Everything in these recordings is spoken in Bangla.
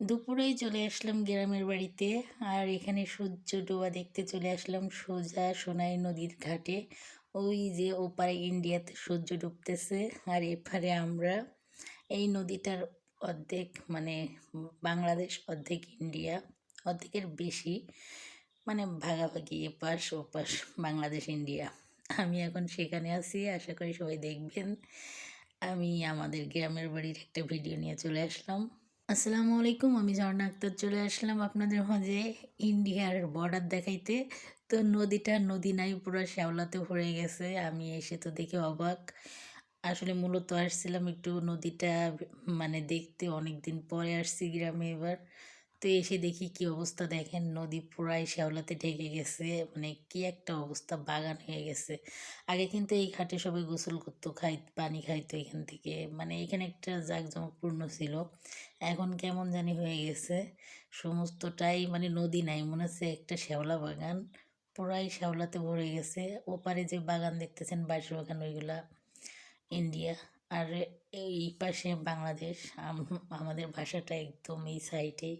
দুপুরেই চলে আসলাম গ্রামের বাড়িতে। আর এখানে সূর্য ডোবা দেখতে চলে আসলাম সোজা সোনাই নদীর ঘাটে। ওই যে ওপারে ইন্ডিয়াতে সূর্য ডুবতেছে আর এপারে আমরা। এই নদীটার অর্ধেক মানে বাংলাদেশ, অর্ধেক ইন্ডিয়া, অর্ধেকের বেশি মানে ভাগাভাগি এপাশ ওপাশ বাংলাদেশ, ইন্ডিয়া। আমি এখন সেখানে আছি, আশা করি সবাই দেখবেন। আমি আমাদের গ্রামের বাড়ির একটা ভিডিও নিয়ে চলে আসলাম। আসসালামু আলাইকুম, আমি ঝর্ণা আক্তার চলে আসলাম আপনাদের মাঝে ইন্ডিয়ার বর্ডার দেখাইতে। তো নদীটা নদী নাই, পুরো শ্যাওলাতে ভরে গেছে, আমি এসে তো দেখে অবাক। আসলে মূলত আসছিলাম একটু নদীটা মানে দেখতে অনেক দিন পরে আসছি গ্রামে এবার। তো এসে দেখি কি অবস্থা দেখেন, নদী পুরাই শ্যাওলাতে ঢেকে গেছে মানে কি একটা অবস্থা, বাগান হয়ে গেছে। আগে কিন্তু এই ঘাটে সবাই গোসল করতো, খাই, পানি খাইতো এখান থেকে মানে এখানে একটা জাঁকজমকপূর্ণ ছিল। এখন কেমন জানি হয়ে গেছে, সমস্তটাই মানে নদী নাই, মনে হচ্ছে একটা শ্যাওলা বাগান, পুরাই শ্যাওলাতে ভরে গেছে। ওপারে যে বাগান দেখতেছেন বাইশ বাগান, ওইগুলা ইন্ডিয়া, আর এই পাশে বাংলাদেশ আমাদের ভাষাটা একদম এই সাইডেই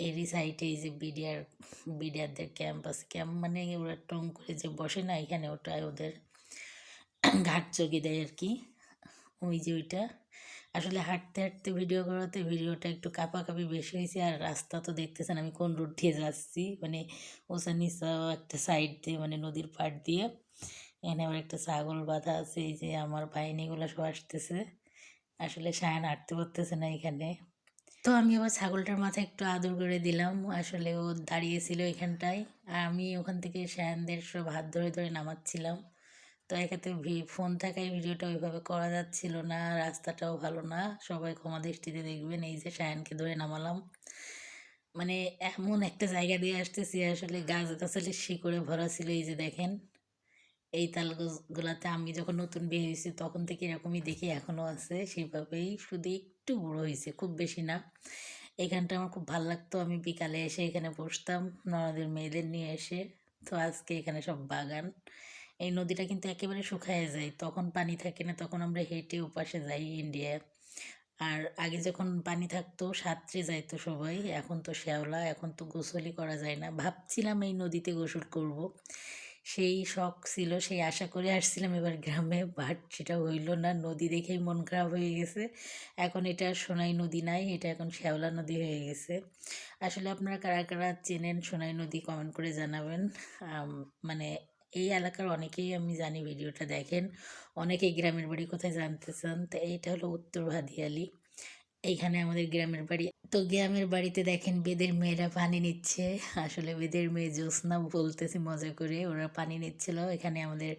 এরই সাইডে এই যে বিডিআর, বিডিআরদের ক্যাম্প আছে ক্যাম্প মানে ওরা টং করে যে বসে না এখানে ওটাই ওদের ঘাট চকি দেয় আর কি। ওই যে ওইটা। আসলে হাঁটতে হাঁটতে ভিডিও করাতে ভিডিওটা একটু কাঁপাকাঁপি বেশি হয়েছে আর রাস্তা তো দেখতেছেন আমি কোন রুট দিয়ে যাচ্ছি। মানে ওসা নিচা একটা সাইড দিয়ে মানে নদীর পাড় দিয়ে। এখানে আবার একটা ছাগল বাঁধা আছে, এই যে আমার বাহিনীগুলো সব আসতেছে। আসলে সায়ন হাঁটতে পারতেছে না এখানে। তো আমি আবার ছাগলটার মাথায় একটু আদর করে দিলাম। আসলে ও দাঁড়িয়েছিল এখানটায়। আর আমি ওখান থেকে শ্যানদের সব হাত ধরে ধরে নামাচ্ছিলাম। তো এক্ষেত্রে ফোন থাকায় ভিডিওটা ওইভাবে করা যাচ্ছিল না, রাস্তাটাও ভালো না। সবাই ক্ষমা দৃষ্টিতে দেখবেন, এই যে শায়ানকে ধরে নামালাম। মানে এমন একটা জায়গা দিয়ে আসতেছি, আসলে গাছ গাছালি শিকড়ে ভরা ছিল, এই যে দেখেন। এই তাল গাছগুলাতে আমি যখন নতুন বিয়ে হয়েছি, তখন থেকে এরকমই দেখি এখনও আছে। সেইভাবেই শুধু একটু বড়ো হয়েছে, খুব বেশি না। এখানটা আমার খুব ভালো লাগতো। আমি বিকালে এসে এখানে বসতাম, ননদের মেয়েদের নিয়ে এসে। তো আজকে এখানে সব বাগান। এই নদীটা কিন্তু একেবারে শুকায় যায়। তখন পানি থাকে না, তখন আমরা হেঁটে ওপাশে যাই ইন্ডিয়ায় আর আগে যখন পানি থাকতো, সাঁতরে যাইতো সবাই। এখন তো শ্যাওলা, এখন তো গোসলই করা যায় না। ভাবছিলাম এই নদীতে গোসল করব। সেই শখ ছিল, সেই আশা করে আসছিলাম এবার গ্রামে বাট সেটা হইল না। নদী দেখেই মন খারাপ হয়ে গেছে। এখন এটা সোনাই নদী নাই, এটা এখন শ্যাওলা নদী হয়ে গেছে। আসলে আপনারা কারা কারা চেনেন সোনাই নদী কমেন্ট করে জানাবেন। মানে এই এলাকার অনেকেই আমি জানি ভিডিওটা দেখেন। অনেকেই গ্রামের বাড়ি কোথায় জানতে চান, তো এইটা হলো উত্তর ভাদিয়ালি। এইখানে আমাদের গ্রামের বাড়ি। তো গ্রামের বাড়িতে দেখেন বেদের মেয়েরা পানি নিচ্ছে। আসলে বেদের মেয়ে জ্যোৎস্না বলতেছি মজা করে, ওরা পানি নিচ্ছিল। এখানে আমাদের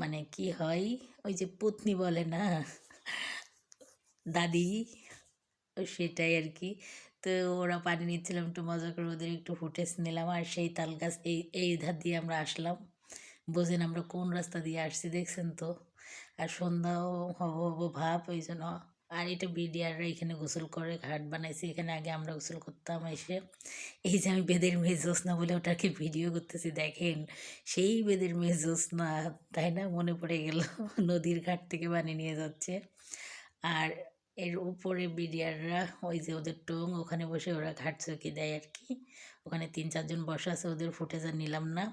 মানে কি হয়, ওই যে পত্নী বলে না, দাদি, সেটাই আর কি। তো ওরা পানি নিচ্ছিলাম একটু মজা করে ওদের একটু ফুটেজ নিলাম। আর সেই তাল গাছ, এই এই ধার দিয়ে আমরা আসলাম। বোঝেন আমরা কোন রাস্তা দিয়ে আসছি, দেখছেন তো? আর সন্ধ্যাও হব হব ভাব, ওই জন্য আর এটা বিডিআররা এখানে গোসল করে, ঘাট বানাইছে। এখানে আগে আমরা গোসল করতাম এসে। এই যে আমি বেদের মেয়ে জ্যোৎস্না বলে ওটাকে ভিডিও করতেছি, দেখেন। সেই বেদের মেয়ে জ্যোৎস্না, তাই না? মনে পড়ে গেল, নদীর ঘাট থেকে বানিয়ে নিয়ে যাচ্ছে। আর এর উপরে বিডিআররা, ওই যে ওদের টং, ওখানে বসে ওরা ঘাট চৌকি দেয় আর কি। ওখানে তিন চারজন বসা আছে, ওদের ফুটেজ আর নিলাম না।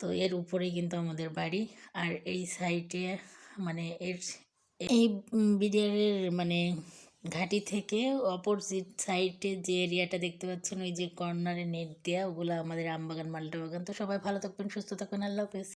তো এর উপরেই কিন্তু আমাদের বাড়ি। আর এই সাইডে মানে এর এই বিডিআরের মানে ঘাঁটি থেকে অপোজিট সাইডে যে এরিয়াটা দেখতে পাচ্ছেন, ওই যে কর্নারে নেট দেওয়া ওগুলো আমাদের আমবাগান, মাল্টা বাগান। তো সবাই ভালো থাকবেন, সুস্থ থাকবেন, আল্লাহ হাফেজ।